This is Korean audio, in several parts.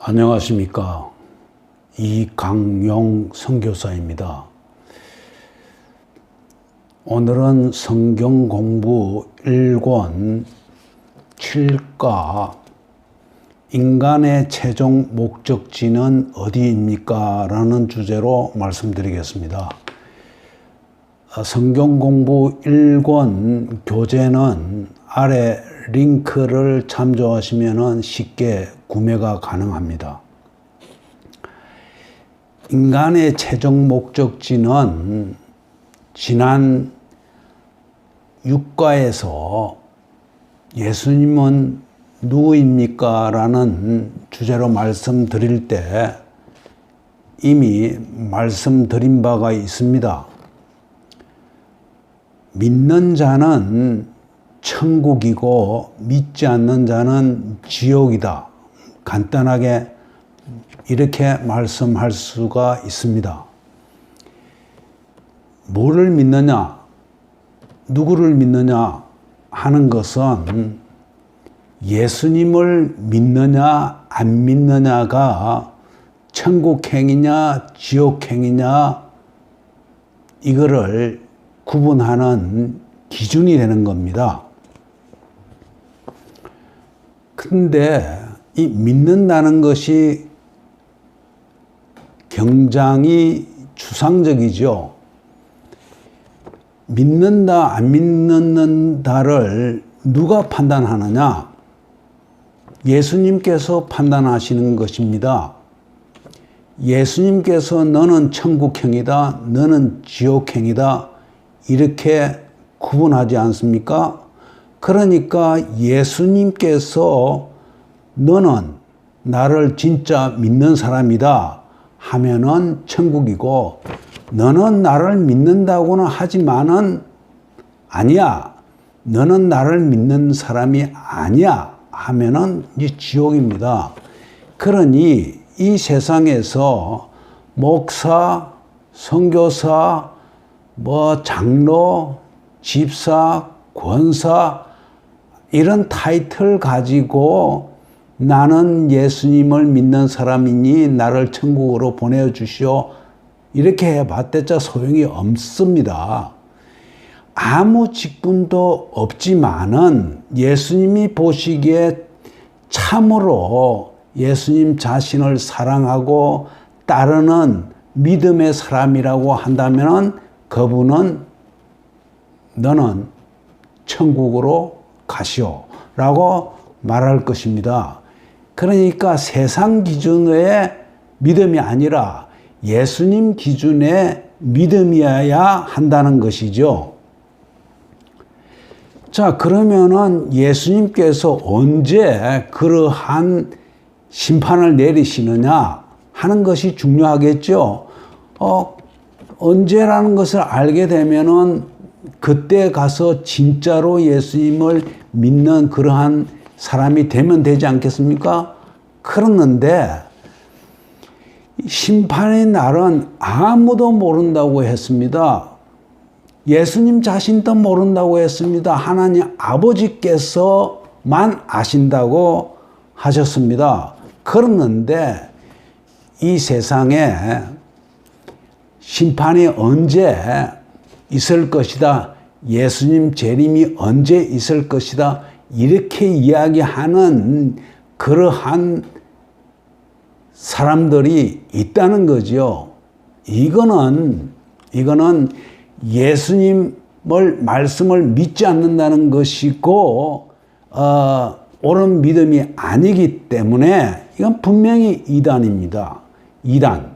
안녕하십니까. 이강용 선교사입니다. 오늘은 성경 공부 1권 7과 인간의 최종 목적지는 어디입니까? 라는 주제로 말씀드리겠습니다. 성경 공부 1권 교재는 아래 링크를 참조하시면 쉽게 구매가 가능합니다. 인간의 최종 목적지는 지난 6과에서 예수님은 누구입니까? 라는 주제로 말씀드릴 때 이미 말씀드린 바가 있습니다. 믿는 자는 천국이고 믿지 않는 자는 지옥이다. 간단하게 이렇게 말씀할 수가 있습니다. 뭐를 믿느냐, 누구를 믿느냐 하는 것은 예수님을 믿느냐, 안 믿느냐가 천국행이냐, 지옥행이냐, 이거를 구분하는 기준이 되는 겁니다. 근데 이 믿는다는 것이 굉장히 추상적이죠. 믿는다, 안 믿는다를 누가 판단하느냐? 예수님께서 판단하시는 것입니다. 예수님께서 너는 천국행이다, 너는 지옥행이다, 이렇게 구분하지 않습니까? 그러니까 예수님께서 너는 나를 진짜 믿는 사람이다 하면은 천국이고 너는 나를 믿는다고는 하지만은 아니야. 너는 나를 믿는 사람이 아니야 하면은 이 지옥입니다. 그러니 이 세상에서 목사, 선교사, 뭐 장로, 집사, 권사 이런 타이틀 가지고 나는 예수님을 믿는 사람이니 나를 천국으로 보내주시오. 이렇게 해봤대자 소용이 없습니다. 아무 직분도 없지만은 예수님이 보시기에 참으로 예수님 자신을 사랑하고 따르는 믿음의 사람이라고 한다면 그분은 너는 천국으로 가시오. 라고 말할 것입니다. 그러니까 세상 기준의 믿음이 아니라 예수님 기준의 믿음이어야 한다는 것이죠. 자, 그러면은 예수님께서 언제 그러한 심판을 내리시느냐 하는 것이 중요하겠죠. 어, 언제라는 것을 알게 되면은 그때 가서 진짜로 예수님을 믿는 그러한 사람이 되면 되지 않겠습니까? 그러는데 심판의 날은 아무도 모른다고 했습니다. 예수님 자신도 모른다고 했습니다. 하나님 아버지께서만 아신다고 하셨습니다. 그러는데 이 세상에 심판이 언제 있을 것이다. 예수님 재림이 언제 있을 것이다. 이렇게 이야기하는 그러한 사람들이 있다는 거죠. 이거는, 이거는 예수님을 말씀을 믿지 않는다는 것이고, 어, 옳은 믿음이 아니기 때문에 이건 분명히 이단입니다. 이단.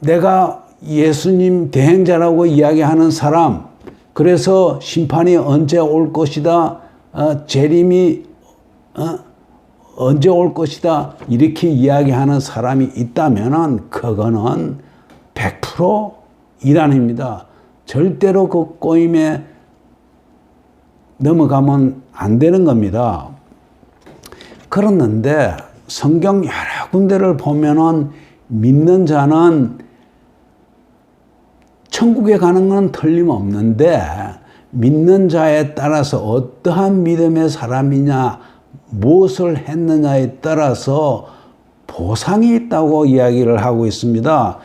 내가 예수님 대행자라고 이야기하는 사람, 그래서 심판이 언제 올 것이다, 어, 재림이 어, 언제 올 것이다, 이렇게 이야기하는 사람이 있다면은 그거는 100% 이단입니다. 절대로 그 꼬임에 넘어가면 안 되는 겁니다. 그렇는데 성경 여러 군데를 보면은 믿는 자는 천국에 가는 건 틀림없는데 믿는 자에 따라서 어떠한 믿음의 사람이냐 무엇을 했느냐에 따라서 보상이 있다고 이야기를 하고 있습니다.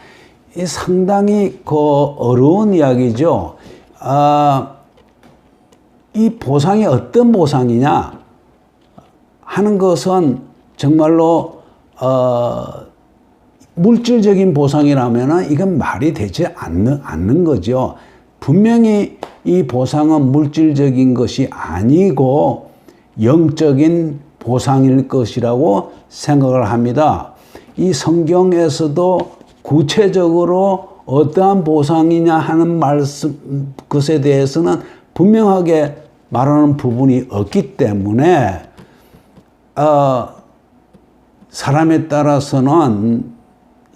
이 상당히 그 어려운 이야기죠. 아, 이 보상이 어떤 보상이냐 하는 것은 정말로 어, 물질적인 보상이라면 이건 말이 되지 않는, 않는 거죠. 분명히 이 보상은 물질적인 것이 아니고 영적인 보상일 것이라고 생각을 합니다. 이 성경에서도 구체적으로 어떠한 보상이냐 하는 말씀, 것에 대해서는 분명하게 말하는 부분이 없기 때문에, 어, 사람에 따라서는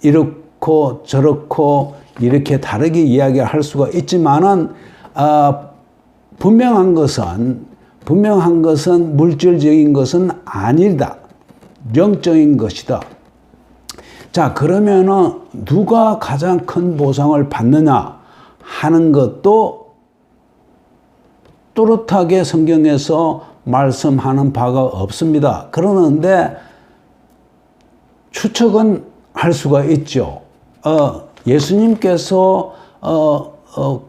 이렇고 저렇고 이렇게 다르게 이야기할 수가 있지만은 아, 분명한 것은 분명한 것은 물질적인 것은 아니다. 영적인 것이다. 자, 그러면은 누가 가장 큰 보상을 받느냐 하는 것도 또렷하게 성경에서 말씀하는 바가 없습니다. 그러는데 추측은 할 수가 있죠. 어, 예수님께서 어, 어,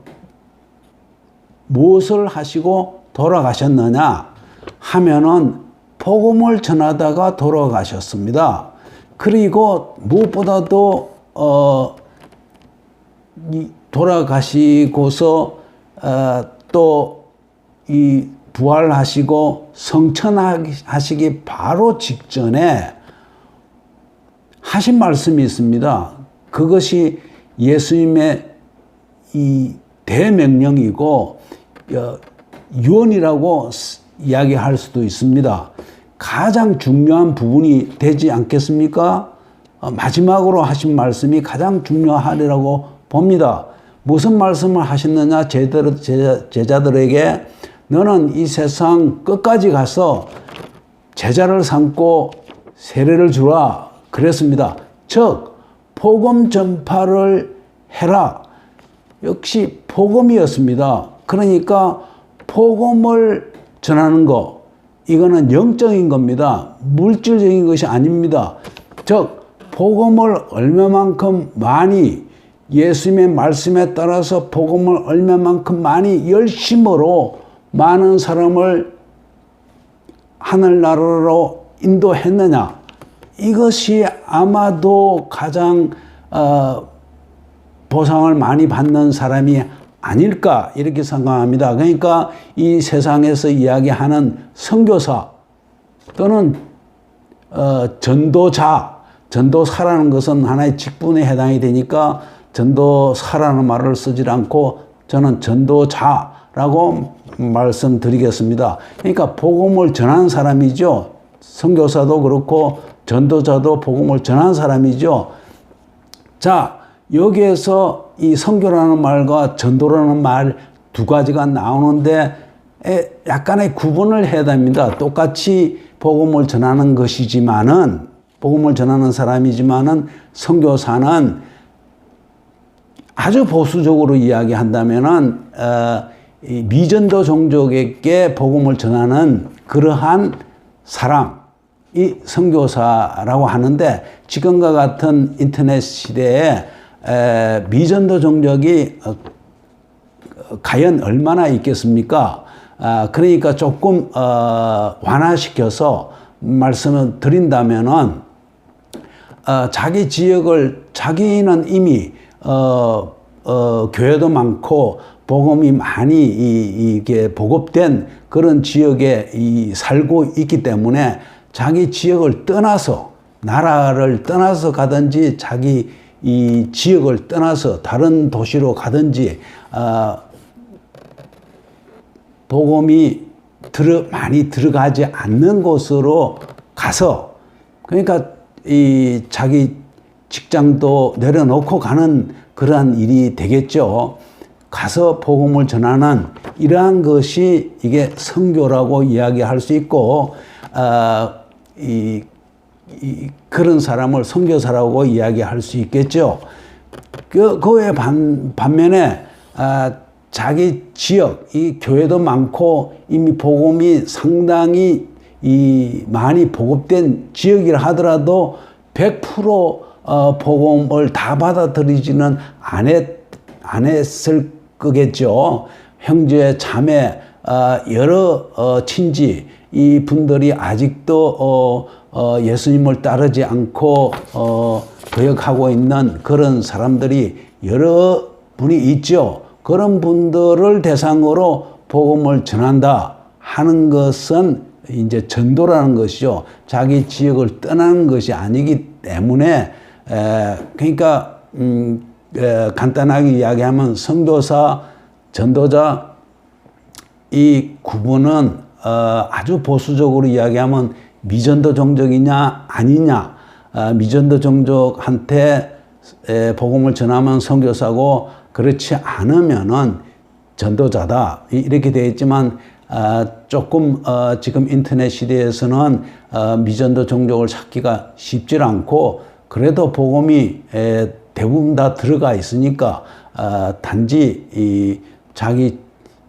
무엇을 하시고 돌아가셨느냐 하면은 복음을 전하다가 돌아가셨습니다. 그리고 무엇보다도 어, 이 돌아가시고서 어, 또이 부활하시고 성천하시기 바로 직전에 하신 말씀이 있습니다. 그것이 예수님의 이 대명령이고 어, 유언이라고 이야기할 수도 있습니다. 가장 중요한 부분이 되지 않겠습니까? 어, 마지막으로 하신 말씀이 가장 중요하리라고 봅니다. 무슨 말씀을 하셨느냐? 제자들에게 너는 이 세상 끝까지 가서 제자를 삼고 세례를 주라. 그랬습니다. 즉, 복음 전파를 해라. 역시 복음이었습니다. 그러니까 복음을 전하는 거, 이거는 영적인 겁니다. 물질적인 것이 아닙니다. 즉, 복음을 얼마만큼 많이 예수님의 말씀에 따라서 복음을 얼마만큼 많이 열심으로 많은 사람을 하늘나라로 인도했느냐. 이것이 아마도 가장 어, 보상을 많이 받는 사람이 아닐까 이렇게 생각합니다. 그러니까 이 세상에서 이야기하는 선교사 또는 어, 전도자, 전도사라는 것은 하나의 직분에 해당이 되니까 전도사라는 말을 쓰지 않고 저는 전도자라고 말씀드리겠습니다. 그러니까 복음을 전한 사람이죠. 선교사도 그렇고 전도자도 복음을 전한 사람이죠. 자, 여기에서 이 선교라는 말과 전도라는 말 두 가지가 나오는데 약간의 구분을 해야 됩니다. 똑같이 복음을 전하는 것이지만은 복음을 전하는 사람이지만은 선교사는 아주 보수적으로 이야기한다면은 어, 미전도 종족에게 복음을 전하는 그러한 사람 이 선교사라고 하는데 지금과 같은 인터넷 시대에 미전도 종족이 어, 과연 얼마나 있겠습니까? 아, 그러니까 조금 어, 완화시켜서 말씀을 드린다면은 어, 자기 지역을 자기는 이미 교회도 많고 복음이 많이 이게 보급된 그런 지역에 살고 있기 때문에 자기 지역을 떠나서 나라를 떠나서 가든지 자기 이 지역을 떠나서 다른 도시로 가든지 어, 복음이 들어 많이 들어가지 않는 곳으로 가서 그러니까 이 자기 직장도 내려놓고 가는 그러한 일이 되겠죠. 가서 복음을 전하는 이러한 것이 이게 선교라고 이야기할 수 있고 어, 이, 이 그런 사람을 선교사라고 이야기할 수 있겠죠. 그, 그에 반, 반면에, 아, 자기 지역, 이 교회도 많고 이미 복음이 상당히 이 많이 보급된 지역이라 하더라도 100% 어, 복음을 다 받아들이지는 않았, 안 했을 거겠죠. 형제, 자매, 어, 여러 어, 친지 이 분들이 아직도 어, 어, 예수님을 따르지 않고 어, 거역하고 있는 그런 사람들이 여러 분이 있죠. 그런 분들을 대상으로 복음을 전한다 하는 것은 이제 전도라는 것이죠. 자기 지역을 떠나는 것이 아니기 때문에 에, 그러니까 음, 에, 간단하게 이야기하면 선교사, 전도자 이 구분은 어, 아주 보수적으로 이야기하면 미전도 종족이냐 아니냐. 어, 미전도 종족한테 에, 복음을 전하면 선교사고 그렇지 않으면은 전도자다. 이- 이렇게 되어 있지만 어, 조금 어, 지금 인터넷 시대에서는 어, 미전도 종족을 찾기가 쉽지 않고 그래도 복음이 에, 대부분 다 들어가 있으니까 어, 단지 이 자기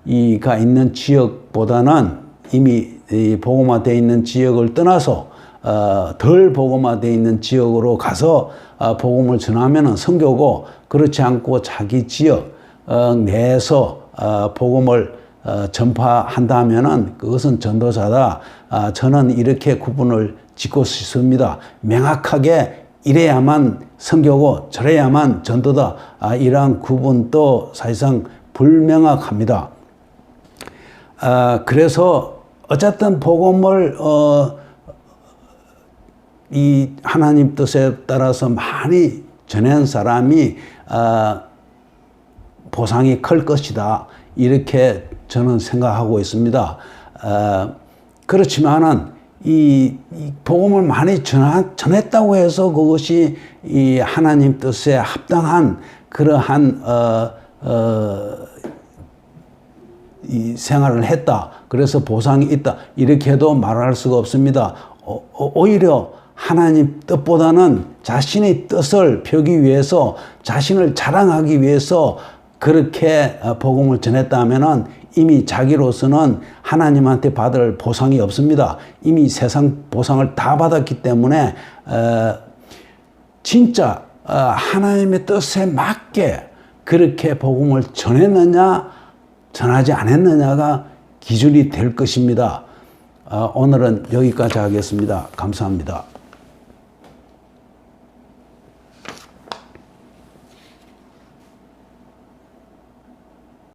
이가 있는 지역보다는 이미 이 복음화되어 있는 지역을 떠나서 어, 덜 복음화되어 있는 지역으로 가서 어, 복음을 전하면은 선교고 그렇지 않고 자기 지역 어, 내에서 어, 복음을 어, 전파한다면은 그것은 전도자다. 아, 저는 이렇게 구분을 짓고 싶습니다. 명확하게 이래야만 선교고 저래야만 전도다. 아, 이러한 구분도 사실상 불명확합니다. 아, 그래서 어쨌든 복음을 어, 이 하나님 뜻에 따라서 많이 전한 사람이 아, 보상이 클 것이다. 이렇게 저는 생각하고 있습니다. 아, 그렇지만은 이, 이 복음을 많이 전하, 전했다고 해서 그것이 이 하나님 뜻에 합당한 그러한 어, 어, 이 생활을 했다. 그래서 보상이 있다. 이렇게도 말할 수가 없습니다. 어, 어, 오히려 하나님 뜻보다는 자신의 뜻을 펴기 위해서 자신을 자랑하기 위해서 그렇게 어, 복음을 전했다면은 이미 자기로서는 하나님한테 받을 보상이 없습니다. 이미 세상 보상을 다 받았기 때문에 어, 진짜 어, 하나님의 뜻에 맞게 그렇게 복음을 전했느냐 전하지 않았느냐가 기준이 될 것입니다. 어, 오늘은 여기까지 하겠습니다. 감사합니다.